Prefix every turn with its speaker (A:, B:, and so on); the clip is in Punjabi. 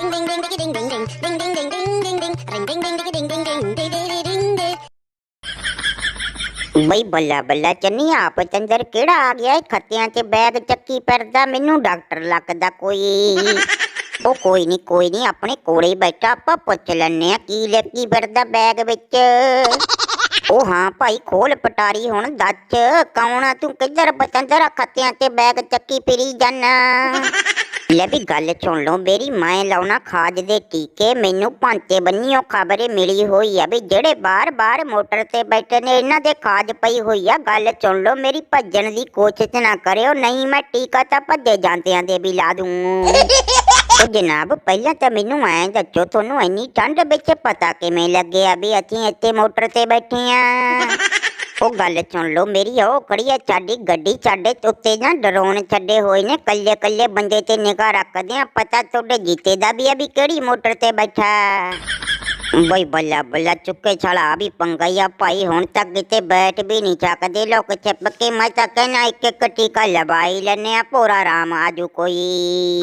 A: Ding ding ding ding ding ding ding ding ding ding ding ding ring ding ding ding ding ding ding ding ding ding ding ਬਈ ਬੱਲਾ ਬੱਲਾ ਚੰਨੀ ਆਪ ਚੰਦਰ ਕਿਹੜਾ ਆ ਗਿਆ ਏ ਖੱਤਿਆਂ 'ਚ ਬੈਗ ਚੱਕੀ ਫਿਰਦਾ ਮੈਨੂੰ ਡਾਕਟਰ ਲੱਗਦਾ ਕੋਈ ਉਹ ਕੋਈ ਨਹੀਂ ਕੋਈ ਨਹੀਂ ਆਪਣੇ ਕੋਲੇ ਹੀ ਬੈਠਾ ਆਪਾਂ ਪੁੱਛ ਲੈਣੇ ਆ ਕੀ ਲੱਗੀ ਫਿਰਦਾ ਬੈਗ ਵਿੱਚ ਉਹ ਹਾਂ ਭਾਈ ਖੋਲ ਪਟਾਰੀ ਹੁਣ ਦੱਚ ਕੌਣ ਤੂੰ ਕਿੱਧਰ ਬਤੰਦਰ ਖੱਤਿਆਂ ਤੇ ਬੈਗ ਚੱਕੀ ਫਿਰੀ ਜਾਨਾ? ਲੈ ਵੀ ਗੱਲ ਸੁਣ ਲਓ ਮੇਰੀ, ਮੈਂ ਲਾਉਣਾ ਖਾਜ ਦੇ ਟੀਕੇ, ਮੈਨੂੰ ਭਾਂਤੇ ਬੰਨਿਓ ਖਬਰੇ ਮਿਲੀ ਹੋਈ ਆ ਵੀ ਜਿਹੜੇ ਬਾਹਰ-ਬਾਹਰ ਮੋਟਰ ਤੇ ਬੈਠੇ ਨੇ, ਇਹਨਾਂ ਦੇ ਖਾਜ ਪਈ ਹੋਈ ਆ। ਗੱਲ ਸੁਣ ਲਓ ਮੇਰੀ, ਭੱਜਣ ਦੀ ਕੋਸ਼ਿਸ਼ ਨਾ ਕਰਿਓ, ਨਹੀਂ ਮੈਂ ਟੀਕਾ ਤਾਂ ਭੱਜੇ ਜਾਂਦਿਆਂ ਦੇ ਵੀ ਲਾ ਦੂੰ। ਉਹ ਜਨਾਬ, ਪਹਿਲਾਂ ਤਾਂ ਮੈਨੂੰ ਐਂ ਦੱਸੋ, ਤੁਹਾਨੂੰ ਇੰਨੀ ਠੰਡ ਵਿੱਚ ਪਤਾ ਕਿਵੇਂ ਲੱਗਿਆ ਵੀ ਅਸੀਂ ਇੱਥੇ ਮੋਟਰ ਤੇ ਬੈਠੇ ਆ? ਉਹ ਗੱਲ ਸੁਣ ਲਓ ਮੇਰੀ, ਉਹ ਖੜੀ ਸਾਡੀ ਗੱਡੀ ਸਾਡੇ ਉੱਤੇ ਨਾ ਡਰੋਨ ਛੱਡੇ ਹੋਏ ਨੇ ਕੱਲੇ ਕੱਲੇ ਬੰਦੇ ਤੇ ਨਿਗਾਹ ਰੱਖਦੇ ਆ, ਪਤਾ ਤੁਹਾਡੇ ਜੀਤੇ ਦਾ ਵੀ ਆ ਵੀ ਕਿਹੜੀ ਮੋਟਰ ਤੇ ਬੈਠਾ? ਬਈ ਬੱਲਾ ਬੱਲਾ ਚੁੱਕੇ ਛੜਾ ਵੀ ਪੰਗਈਆ ਭਾਈ, ਹੁਣ ਤੱਕ ਕਿਤੇ ਬੈਠ ਵੀ ਨਹੀਂ ਚੱਕਦੇ ਲੋਕ ਚੱਪ ਕੇ ਮੈਂ ਤਾਂ ਕਹਿਣਾ ਇੱਕ ਇੱਕ ਟੀਕਾ ਲਵਾਈ ਲੈਨੇ ਆ ਪੂਰਾ ਆਰਾਮ ਆਜੂ ਕੋਈ।